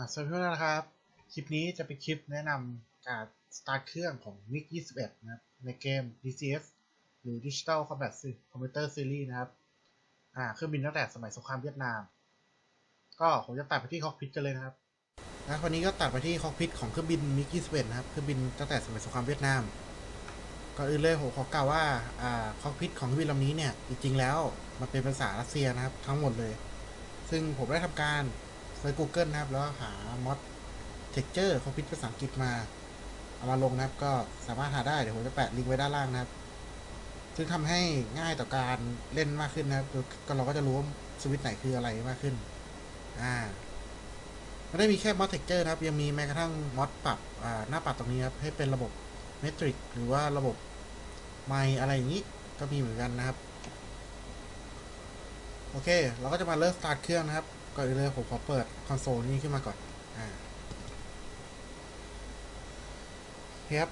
อ่าสวัสดีนะครับ คลิปนี้จะเป็นคลิปแนะนำการสตาร์ทเครื่องของ MiG 21 นะครับ ในเกม DCS หรือ Digital Combat Se- Computer Series นะครับอ่าเครื่องบินตั้งแต่สมัยสงครามเวียดนาม ก็ผมจะตัดไปที่คอกพิทกันเลยนะครับนะวันนี้ก็ตัดไปที่คอกพิทของเครื่องบิน MiG 21 นะครับ เครื่องบินตั้งแต่สมัยสงครามเวียดนาม ก่อนอื่นเลยผมขอกล่าวว่าอ่าคอกพิทของเครื่องบินลำนี้เนี่ย จริงๆแล้วมันเป็นภาษารัสเซียนะครับ ทั้งหมดเลย ซึ่งผมได้ทำการ เซิร์ช Google นะครับ แล้วหามอด texture คอมพิวภาษาอังกฤษมา เอามาลงนะครับ ก็สามารถหาได้ เดี๋ยวผมจะแปะลิงก์ไว้ด้านล่างนะครับ ซึ่งทำให้ง่ายต่อการเล่นมากขึ้นนะครับก็เราก็จะรู้ว่าสวิตไหนคืออะไรมากขึ้น อ่าไม่ได้มีแค่มอด texture นะครับ ยังมีแม้กระทั่งมอดปรับหน้าปัดตรงนี้ครับ ให้เป็นระบบเมทริกหรือว่าระบบไมอะไรอย่างนี้ก็มีเหมือนกันนะครับ โอเค เราก็จะมาเริ่มสตาร์ทเครื่องนะครับ ก่อนอื่นเลยผมขอเปิดคอนโซลนี้ขึ้นมาก่อน อ่าโอเคครับ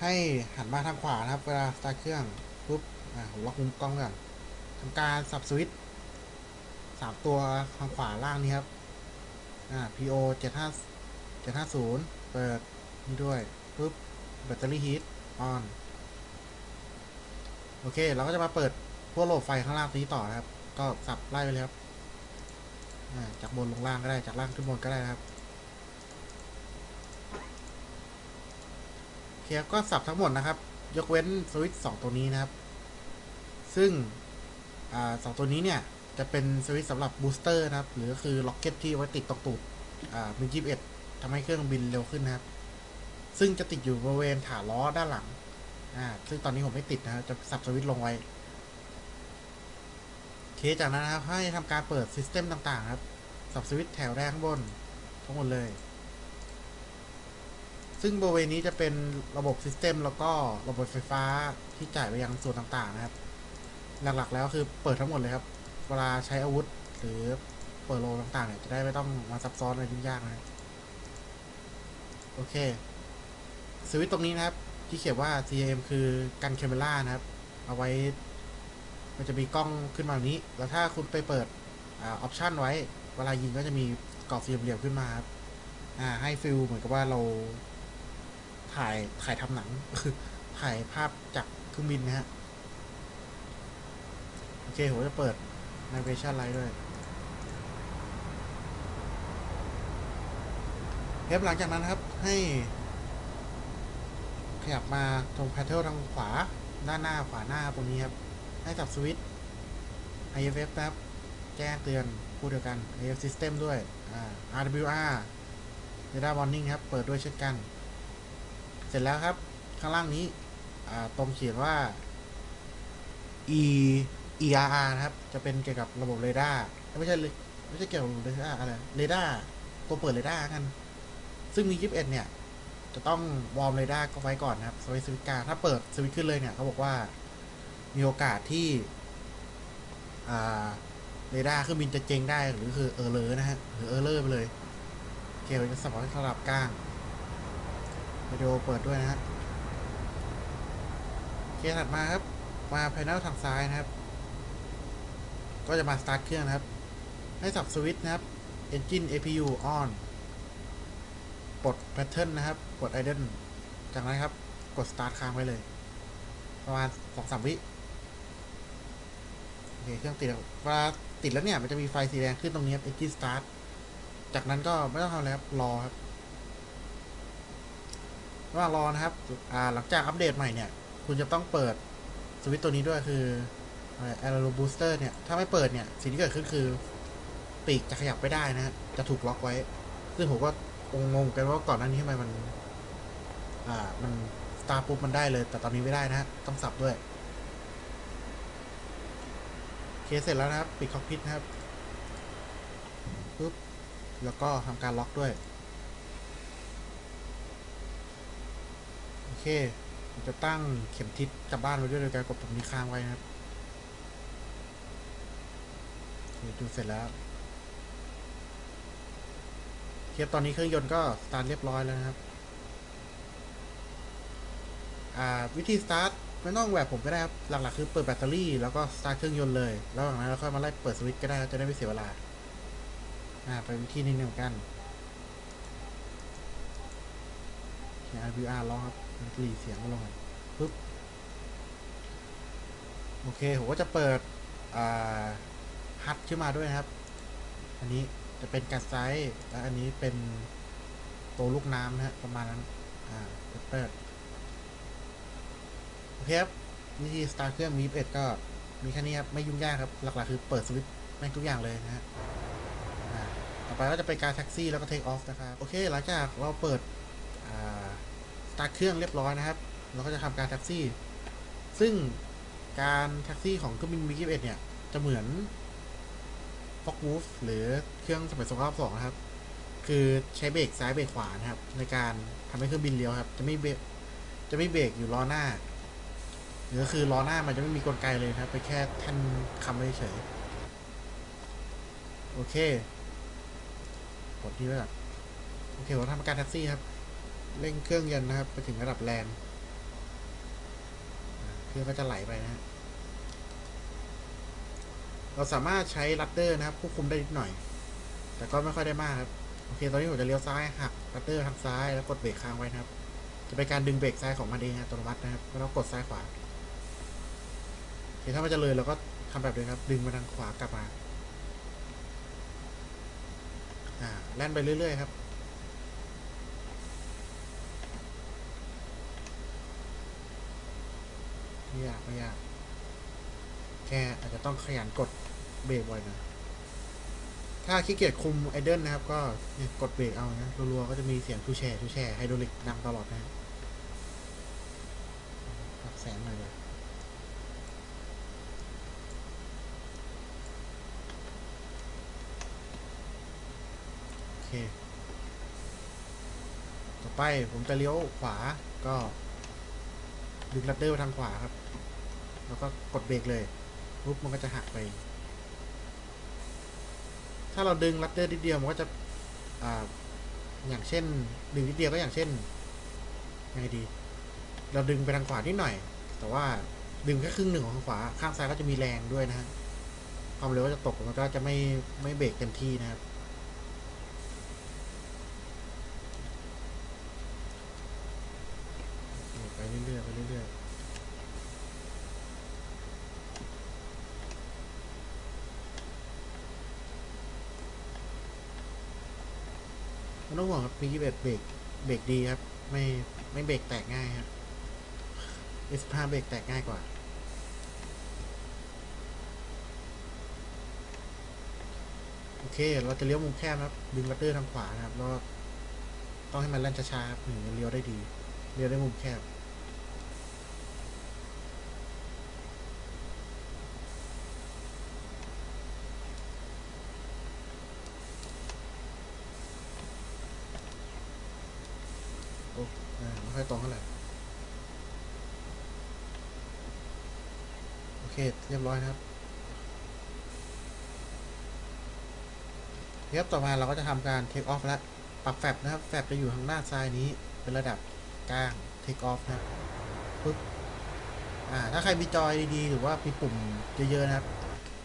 ให้หันมาทางขวานะครับ เวลาสตาร์ทเครื่องปุ๊บ อ่า ผมล็อกมุมกล้องก่อนทำการสับสวิตช์สามตัวทางขวาล่างนี้ครับ อ่า PO เจ็ดห้าเจ็ดห้าศูนย์เปิดนี่ด้วยปุ๊บแบตเตอรี่ฮีทออนโอเค เราก็จะมาเปิดพวกระบบไฟข้างล่างนี้ต่อนะครับ ก็สับไล่ไปเลยครับ จากบนลงล่างก็ได้จากล่างขึ้นบนก็ได้นะครับโอเคครับก็สับทั้งหมดนะครับ ยกเว้นสวิตช์สองตัวนี้นะครับ ซึ่งอสองตัวนี้เนี่ยจะเป็นสวิตช์สำหรับบูสเตอร์นะครับ หรือก็คือล็อกเก็ตที่ไว้ติดตรงตูดมิจิบเอ็ดทำให้เครื่องบินเร็วขึ้นนะครับ ซึ่งจะติดอยู่บริเวณฐานล้อด้านหลัง อ่า ซึ่งตอนนี้ผมไม่ติดนะครับจะสับสวิตช์ลงไว้ เคจากนั้นนะครับให้ทำการเปิดซิสเต็มต่างๆ ครับ สับสวิตช์แถวแรกข้างบน ทั้งหมดเลย ซึ่งบริเวณนี้จะเป็นระบบซิสเต็มแล้วก็ระบบไฟฟ้าที่จ่ายไปยังส่วนต่างๆ นะครับ หลักๆแล้วคือเปิดทั้งหมดเลยครับ เวลาใช้อาวุธหรือเปิดโลต่างๆเนี่ยจะได้ไม่ต้องมาซับซ้อนอะไรยุ่งยากนะโอเคสวิตช์ตรงนี้นะครับ ที่เขียนว่า CM คือกันแคมเมรานะครับ เอาไว้ มันจะมีกล้องขึ้นมาแบบนี้ แล้วถ้าคุณไปเปิดออปชันไว้ เวลายิงก็จะมีกรอบสี่เหลี่ยมขึ้นมาครับอ่าให้ฟิลเหมือนกับว่าเราถ่ายถ่ายทำหนัง ถ่ายภาพจากเครื่องบินนะฮะ โอเคผมจะเปิด navigation light ด้วยเทปหลังจากนั้นครับให้ ขยับมาตรงแพทเทิลทางขวาด้านหน้าขวาหน้าตรงนี้ครับ ให้จับสวิตช์ IFF นะครับแจ้งเตือนพูดเดียวกัน IF System ด้วยอ่า RWR Radar Warning ครับ เปิดด้วยเช่นกัน เสร็จแล้วครับ ข้างล่างนี้อ่าตรงเขียนว่า E ERR นะครับ จะเป็นเกี่ยวกับระบบเรดาร์ไม่ใช่ไม่ใช่เกี่ยวกับเรดาร์อะไรเรดาร์ตัวเปิดเรดาร์กัน ซึ่งมี 21 เนี่ย จะต้องวอร์มเรดาร์ก็ไว้ก่อนนะครับสวิตช์สวิตกางถ้าเปิดสวิตช์ขึ้นเลยเนี่ยเขาบอกว่า มีโอกาสที่เรดาร์เครื่องบินจะเจงได้หรือคือเออเลอร์นะฮะหรือเออเลอร์ไปเลยเคเราจะสำหรับสลับกลางวิดีโอเปิดด้วยนะฮะเคถัดมาครับ มาภายในทางซ้ายนะครับ ก็จะมาสตาร์ทเครื่องนะครับ ให้สับสวิตช์นะครับ Engine APU on ปลดแพทเทิร์นนะครับ กด idle จากนั้นครับ กด start ค้างไว้เลย ประมาณสองสามวิ เคเครื่องติดแล้วเวลาติดแล้วเนี่ย มันจะมีไฟสีแดงขึ้นตรงนี้ครับ engine start จากนั้นก็ไม่ต้องทำอะไรครับ รอครับระหว่างรอนะครับ อ่า หลังจากอัปเดตใหม่เนี่ย คุณจะต้องเปิดสวิตช์ตัวนี้ด้วยคือ Aero Booster เนี่ย ถ้าไม่เปิดเนี่ย สิ่งที่เกิดขึ้นคือ ปีกจะขยับไม่ได้นะฮะ จะถูกล็อกไว้ ซึ่งผมก็งงๆกันว่าก่อนหน้านี้ทำไมมัน อ่า มันสตาร์ปุ๊บมันได้เลย แต่ตอนนี้ไม่ได้นะฮะ ต้องสับด้วย เคสเสร็จแล้วนะครับ ปิดคอกพิทนะครับปุ๊บแล้วก็ทำการล็อกด้วย โอเคผมจะตั้งเข็มทิศกลับบ้านไว้ด้วยโดยการกดปุ่มนี้ค้างไว้นะครับดูเสร็จแล้วเคสตอนนี้เครื่องยนต์ก็สตาร์ทเรียบร้อยแล้วนะครับ อ่า วิธีสตาร์ท ไม่ต้องแบบผมก็ได้ครับ หลักๆคือเปิดแบตเตอรี่แล้วก็สตาร์ทเครื่องยนต์เลย แล้วหลังนั้นเราค่อยมาไล่เปิดสวิตช์ก็ได้จะได้ไม่เสียเวลา อ่าไปวิธีนี้เหมือนกันเน RVR ร้องครับหลีเสียงมาลงอะปึ๊บ โอเค ผมก็จะเปิด อ่า ฮัทขึ้นมาด้วยนะครับ อันนี้จะเป็นการไซส์และอันนี้เป็นตัวลูกน้ำนะฮะประมาณนั้น อ่าเปิด โอเคครับวิธีสตาร์ทเครื่องมีเอ็ดก็มีแค่นี้ครับ ไม่ยุ่งยากครับ หลักๆคือเปิดสวิตช์แม่งทุกอย่างเลยนะฮะต่อไปก็จะเป็นการแท็กซี่แล้วก็เทคออฟนะครับ โอเค หลังจากเราเปิดสตาร์ทเครื่องเรียบร้อยนะครับ เราก็จะทำการแท็กซี่ ซึ่งการแท็กซี่ของเครื่องบินมิกเอ็ดเนี่ย จะเหมือนฟอกมูฟหรือเครื่องสมัยสงครามสองนะครับ คือใช้เบรกซ้ายเบรกขวานะครับ ในการทำให้เครื่องบินเลี้ยวครับ จะไม่เบรกจะไม่เบรกอยู่ล้อหน้า หรือคือล้อหน้ามันจะไม่มีกลไกเลยครับเป็นแค่แท่นคำเฉยโอเคกดที่ไว้ก่อนโอเคผมทำการแท็กซี่ครับ เร่งเครื่องยนต์นะครับ ไปถึงระดับแรงเครื่องก็จะไหลไปนะ เราสามารถใช้ลัดเดอร์นะครับควบคุมได้นิดหน่อย แต่ก็ไม่ค่อยได้มากครับ โอเค ตอนนี้ผมจะเลี้ยวซ้ายหักลัดเดอร์ทางซ้ายแล้วกดเบรกค้างไว้นะครับ จะเป็นการดึงเบรกซ้ายของมันเองอัตโนมัตินะครับ แล้วเรากดซ้ายขวา ถ้ามันจะเลยเราก็ทำแบบนี้ครับ ดึงมาทางขวากลับมา อ่าแล่นไปเรื่อย ๆ ครับไม่ยากไม่ยาก แค่อาจจะต้องขยันกดเบรกบ่อยน่อยถ้าขี้เกียจคุมไอเดิลนะครับ ก็กดเบรกเอานะรัวๆก็จะมีเสียงทูแชร์ทูแชร์ไฮดรอลิกดังตลอดนะฮะปรับแสงหน่อยเลยโอเค ต่อไปผมจะเลี้ยวขวาก็ ดึงลัดเดอร์ไปทางขวาครับ แล้วก็กดเบรกเลยปุ๊บมันก็จะหักไป ถ้าเราดึงลัดเดอร์นิดเดียวมันก็จะอ่าอย่างเช่น ดึงนิดเดียวก็อย่างเช่นยังไงดี เราดึงไปทางขวานิดหน่อย แต่ว่าดึงแค่ครึ่งหนึ่งของทางขวา ข้างซ้ายก็จะมีแรงด้วยนะฮะความเร็วก็จะตกมันก็จะไม่ไม่เบรกเต็มที่นะครับ ไป เรื่อยๆไปเรื่อยๆไม่ต้องห่วงครับมียี่เบ็ดเบรกเบรกดีครับ ไม่ไม่เบรกแตกง่ายครับ S5 เบรกแตกง่ายกว่าโอเค เราจะเลี้ยวมุมแคบครับ ดึงลัดเดอร์ทางขวานะครับแล้วต้องให้มันแล่นช้าๆครับถึงจะเลี้ยวได้ดี เลี้ยวได้มุมแคบ ไม่ค่อยตรงเท่าไหร่ โอเค เรียบร้อยนะครับครับต่อมาเราก็จะทำการเทคออฟแล้วปรับแฟบนะครับ แฟบจะอยู่ทางด้านซ้ายนี้ เป็นระดับกลางเทคออฟนะครับปึ๊บอ่าถ้าใครมีจอยดีๆ หรือว่ามีปุ่มเยอะๆนะครับ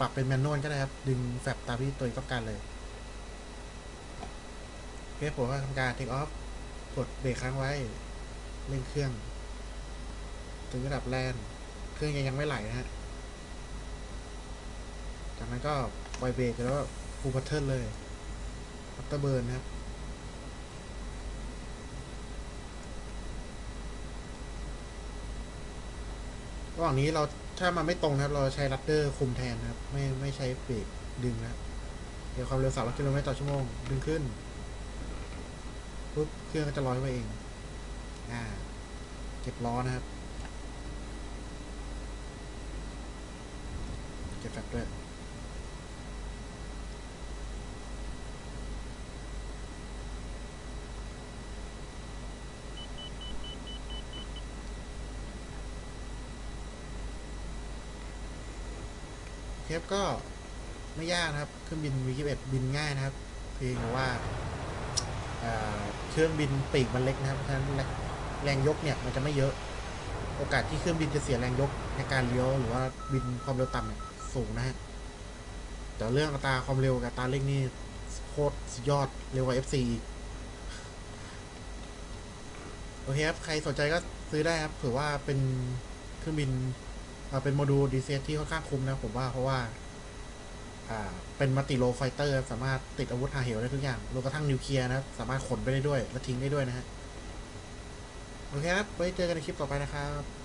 ปรับเป็นแมนนวลก็ได้ครับ ดึงแฟบตามที่ตัวเองต้องการเลยโอเคผมก็ทำการเทคออฟ กดเบรกค้างไว้เร่งเครื่อง ถึงระดับแลนเครื่องยังยังไม่ไหลนะฮะ จากนั้นก็ปล่อยเบรกแล้วฟูลพัตเทิลเลยพัตเตอร์เบิร์นนะครับระหว่างนี้เราถ้ามันไม่ตรงนะครับเราใช้ลัดเดอร์คุมแทนนะครับ ไม่ไม่ใช้เบรกดึงนะเดี๋ยวความเร็ว 300 กิโลเมตรต่อชั่วโมง ดึงขึ้น ปุ๊บเครื่องก็จะลอยไปเอง อ่า เก็บล้อนะครับ เก็บแฟบด้วยเทปก็ไม่ยากนะครับ เครื่องบินวีเอ็ดบินง่ายนะครับ เพียงแต่ว่า เครื่องบินปีกมันเล็กนะครับเพราะฉะนั้นแรงยกเนี่ยมันจะไม่เยอะ โอกาสที่เครื่องบินจะเสียแรงยกในการเลี้ยวหรือว่าบินความเร็วต่ำเนี่ยสูงนะฮะแต่เรื่องอัตราความเร็วกับอัตราเร่งนี่โคตรสุดยอดเร็วกว่า F4 โอเคครับ ใครสนใจก็ซื้อได้ครับถือว่าเป็นเครื่องบินเป็นโมดูลดีเซที่ค่อนข้างคุ้มนะผมว่าเพราะว่า เป็นมัตติโลไฟเตอร์สามารถติดอาวุธหาเหวได้ทุกอย่างรวมกระทั่งนิวเคลียร์นะครับ สามารถขนไปได้ด้วย และทิ้งได้ด้วยนะฮะ โอเคครับ ไว้เจอกันในคลิปต่อไปนะครับ